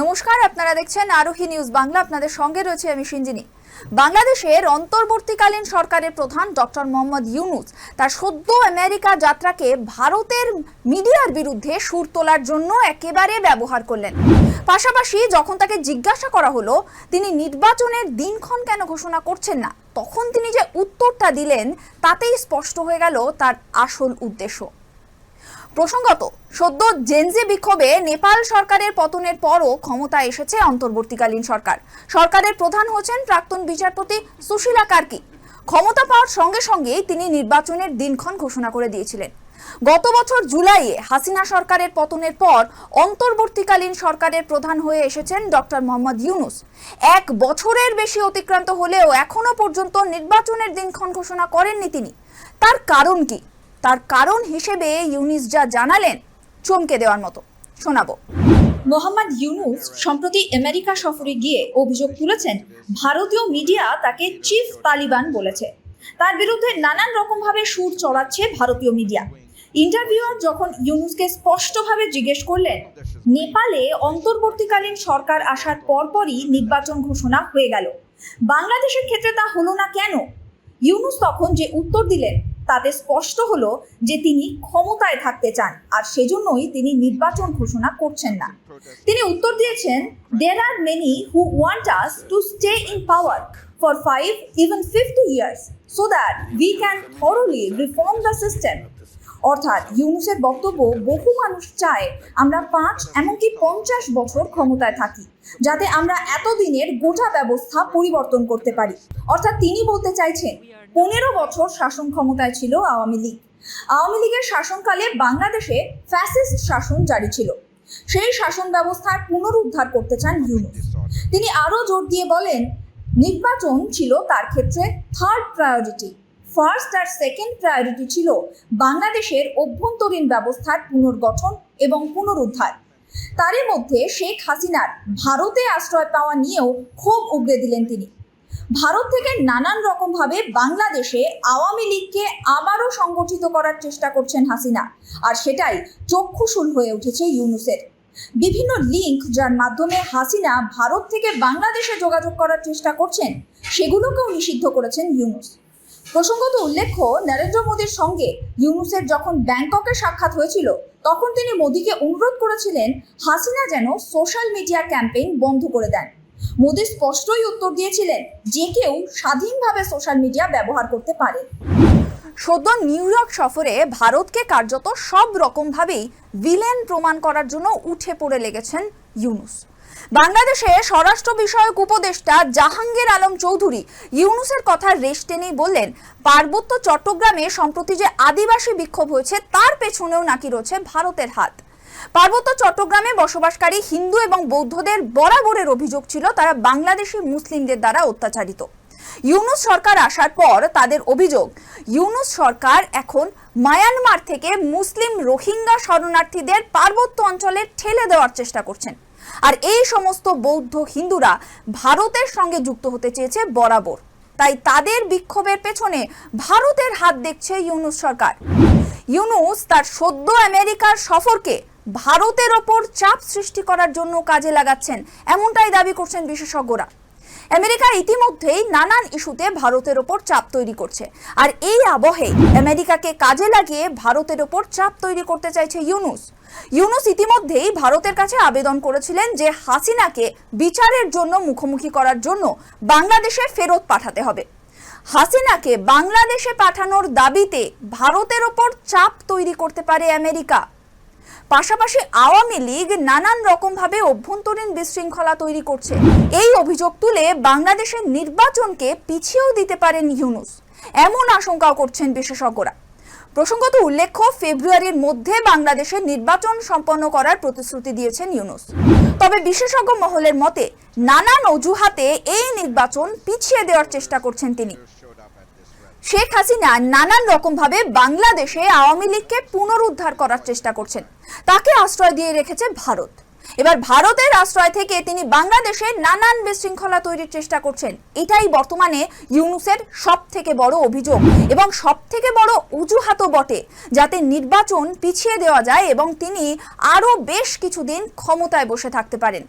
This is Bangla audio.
নমস্কার, আপনারা দেখছেন আরোহী নিউজ বাংলা। আপনাদের সঙ্গে রয়েছে আমি সিঞ্জিনী। বাংলাদেশের অন্তর্বর্তীকালীন সরকারের প্রধান ডক্টর মোহাম্মদ ইউনুস তার সদ্য আমেরিকা যাত্রাকে ভারতের মিডিয়ার বিরুদ্ধে সুর তোলার জন্য একেবারে ব্যবহার করলেন। পাশাপাশি যখন তাকে জিজ্ঞাসা করা হলো, তিনি নির্বাচনের দিনক্ষণ কেন ঘোষণা করছেন না, তখন তিনি যে উত্তরটা দিলেন, তাতেই স্পষ্ট হয়ে গেল তার আসল উদ্দেশ্য। প্রসঙ্গত, সদ্য জেনজি বিক্ষোভে নেপাল সরকারের পতনের পরও ক্ষমতা এসেছে অন্তর্বর্তীকালীন সরকার। সরকারের প্রধান হচ্ছেন প্রাক্তন বিচারপতি সুশীলা কার্কি। ক্ষমতা পাওয়ার সঙ্গে সঙ্গেই তিনি নির্বাচনের দিনক্ষণ ঘোষণা করে দিয়েছিলেন। গত বছর জুলাইয়ে হাসিনা সরকারের পতনের পর অন্তর্বর্তীকালীন সরকারের প্রধান হয়ে এসেছেন ডক্টর মোহাম্মদ ইউনুস। এক বছরের বেশি অতিক্রান্ত হলেও এখনও পর্যন্ত নির্বাচনের দিনক্ষণ ঘোষণা করেননি তিনি। তার কারণ কি? তার কারণ হিসেবে ইউনিস যা জানালেন, চমকে দেওয়ার মতো। শোনাবো। মোহাম্মদ ইউনুস সম্প্রতি আমেরিকা সফরে গিয়ে অভিযোগ তুলেছেন, ভারতীয় মিডিয়া তাকে চিফ তালিবান বলেছে। তার বিরুদ্ধে নানান রকমভাবে সুর চড়াচ্ছে ভারতীয় মিডিয়া। ইন্টারভিউয়ার যখন ইউনুসকে স্পষ্টভাবে জিজ্ঞেস করলেন, নেপালে অন্তর্বর্তীকালীন সরকার আসার পরপরই নির্বাচন ঘোষণা হয়ে গেল। বাংলাদেশের ক্ষেত্রে তা হলো না কেন? ইউনুস তখন যে উত্তর দিলেন তাতে স্পষ্ট হলো যে তিনি ক্ষমতায় থাকতে চান, আর সেজন্যই তিনি নির্বাচন ঘোষণা করছেন না। তিনি উত্তর দিয়েছেন there are many who want us to stay in power for five even fifty years so that we can thoroughly reform the system অর্থাৎ ইউনুসের বক্তব্য বহু মানুষ চায় আমরা পাঁচ, এমনকি পঞ্চাশ বছর ক্ষমতায় থাকি, যাতে আমরা এতদিনের গোটা ব্যবস্থা পরিবর্তন করতে পারি। অর্থাৎ তিনি বলতে চাইছেন, পনেরো বছর শাসন ক্ষমতায় ছিল আওয়ামী লীগ। আওয়ামী লীগের শাসনকালে বাংলাদেশে ফ্যাসিস্ট শাসন জারি ছিল। সেই শাসন ব্যবস্থার পুনরুদ্ধার করতে চান ইউনুস। তিনি আরও জোর দিয়ে বলেন, নির্বাচন ছিল তার ক্ষেত্রে থার্ড প্রায়োরিটি ফার্স্ট আর সেকেন্ড প্রায়োরিটি ছিল বাংলাদেশের অভ্যন্তরীণ ব্যবস্থার পুনর্গঠন এবং পুনরুদ্ধার। তারই মধ্যে শেখ হাসিনার ভারতে আশ্রয় পাওয়া নিয়েও ক্ষোভ উগড়ে দিলেন তিনি। ভারত থেকে নানান রকমভাবে বাংলাদেশে আওয়ামী লীগকে আবারও সংগঠিত করার চেষ্টা করছেন হাসিনা, আর সেটাই চক্ষুশূল হয়ে উঠেছে ইউনুসের। বিভিন্ন লিঙ্ক যার মাধ্যমে হাসিনা ভারত থেকে বাংলাদেশে যোগাযোগ করার চেষ্টা করছেন, সেগুলোকেও নিষিদ্ধ করেছেন ইউনুস। প্রসঙ্গত উল্লেখ্য, নরেন্দ্র মোদীর সঙ্গে ইউনুসের যখন ব্যাংককে সাক্ষাৎ হয়েছিল, তখন তিনি মোদীকে অনুরোধ করেছিলেন, হাসিনা যেন সোশ্যাল মিডিয়া ক্যাম্পেইন বন্ধ করে দেন। মোদী স্পষ্টই উত্তর দিয়েছিলেন যে কেউ স্বাধীনভাবে সোশ্যাল মিডিয়া ব্যবহার করতে পারে। সদ্য নিউ ইয়র্ক সফরে ভারতকে কার্যত সব রকমভাবেই ভিলেন প্রমাণ করার জন্য উঠে পড়ে লেগেছেন ইউনুস। বাংলাদেশে স্বরাষ্ট্র বিষয়ক উপদেষ্টা জাহাঙ্গীর আলম চৌধুরী ইউনুসের কথা রেশ টেনেই বললেন, পার্বত্য চট্টগ্রামে সম্প্রতি যে আদিবাসী বিক্ষোভ হয়েছে, তার পেছনেও নাকি রয়েছে ভারতের হাত। পার্বত্য চট্টগ্রামে বসবাসকারী হিন্দু এবং বৌদ্ধদের বরাবরের অভিযোগ ছিল, তারা বাংলাদেশি মুসলিমদের দ্বারা অত্যাচারিত। ইউনুস সরকার আসার পর তাদের অভিযোগ, ইউনুস সরকার এখন মায়ানমার থেকে মুসলিম রোহিঙ্গা শরণার্থীদের পার্বত্য অঞ্চলে ঠেলে দেওয়ার চেষ্টা করছেন। আর এই সমস্ত বৌদ্ধ হিন্দুরা ভারতের সঙ্গে যুক্ত হতে চেয়েছে বরাবর। তাই তাদের বিক্ষোভের পেছনে ভারতের হাত দেখছে ইউনুস সরকার। ইউনুস তার সদ্য আমেরিকার সফরকে ভারতের ওপর চাপ সৃষ্টি করার জন্য কাজে লাগাচ্ছেন, এমনটাই দাবি করছেন বিশেষজ্ঞরা। আমেরিকা ইতিমধ্যেই নানান ইস্যুতে ভারতের ওপর চাপ তৈরি করছে। আর এই আবহে আমেরিকাকে কাজে লাগিয়ে ভারতের ওপর চাপ তৈরি করতে চাইছে ইউনুস। ইউনুস ইতিমধ্যেই ভারতের কাছে আবেদন করেছিলেন যে হাসিনাকে বিচারের জন্য মুখোমুখি করার জন্য বাংলাদেশে ফেরত পাঠাতে হবে। হাসিনাকে বাংলাদেশে পাঠানোর দাবিতে ভারতের ওপর চাপ তৈরি করতে পারে আমেরিকা। পাশাপাশি আওয়ামী লীগ নানান রকমভাবে অভ্যন্তরীণ বিশৃঙ্খলা তৈরি করছে। এই অভিযোগ তুলে বাংলাদেশের নির্বাচনকে পিছিয়েও দিতে পারেন ইউনুস। এমন আশঙ্কাও করছেন বিশেষজ্ঞরা। প্রসঙ্গত উল্লেখ্য, ফেব্রুয়ারির মধ্যে বাংলাদেশের নির্বাচন সম্পন্ন করার প্রতিশ্রুতি দিয়েছেন ইউনুস। তবে বিশেষজ্ঞ মহলের মতে, নানান অজুহাতে এই নির্বাচন পিছিয়ে দেওয়ার চেষ্টা করছেন তিনি। শেখ হাসিনা নানান রকমভাবে বাংলাদেশে আওয়ামী লীগকে পুনরুদ্ধার করার চেষ্টা করছেন। তাকে আশ্রয় দিয়ে রেখেছে ভারত। এবার ভারতের আশ্রয় থেকে তিনি বাংলাদেশে নানান বিশৃঙ্খলা তৈরির চেষ্টা করছেন। এটাই বর্তমানে ইউনুসের সব থেকে বড় অভিযোগ এবং সব থেকে বড় অজুহাতও বটে, যাতে নির্বাচন পিছিয়ে দেওয়া যায় এবং তিনি আরও বেশ কিছুদিন ক্ষমতায় বসে থাকতে পারেন।